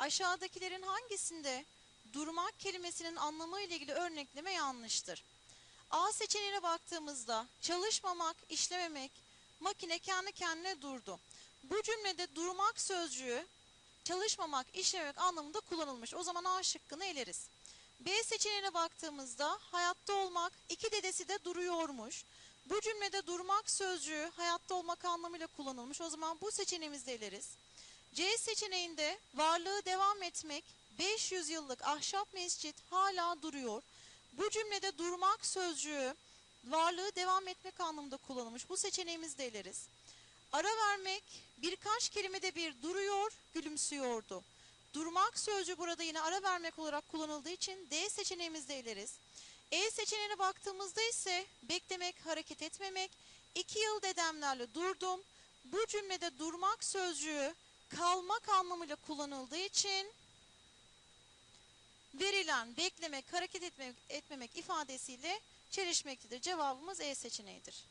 Aşağıdakilerin hangisinde durmak kelimesinin anlamı ile ilgili örnekleme yanlıştır? A seçeneğine baktığımızda çalışmamak, işlememek, makine kendi kendine durdu. Bu cümlede durmak sözcüğü çalışmamak, işlememek anlamında kullanılmış. O zaman A şıkkını eleriz. B seçeneğine baktığımızda hayatta olmak, iki dedesi de duruyormuş. Bu cümlede durmak sözcüğü hayatta olmak anlamıyla kullanılmış. O zaman bu seçeneğimizi de eleriz. C seçeneğinde varlığı devam etmek, 500 yıllık ahşap mescit hala duruyor. Bu cümlede durmak sözcüğü varlığı devam etmek anlamında kullanılmış. Bu seçeneğimizi de eleriz. Ara vermek birkaç kelimede bir duruyor, gülümsüyordu. Durmak sözcüğü burada yine ara vermek olarak kullanıldığı için D seçeneğimizi de eleriz. E seçeneğine baktığımızda ise beklemek, hareket etmemek. İki yıl dedemlerle durdum. Bu cümlede durmak sözcüğü kalmak anlamıyla kullanıldığı için verilen beklemek, hareket etmek, etmemek ifadesiyle çelişmektedir. Cevabımız E seçeneğidir.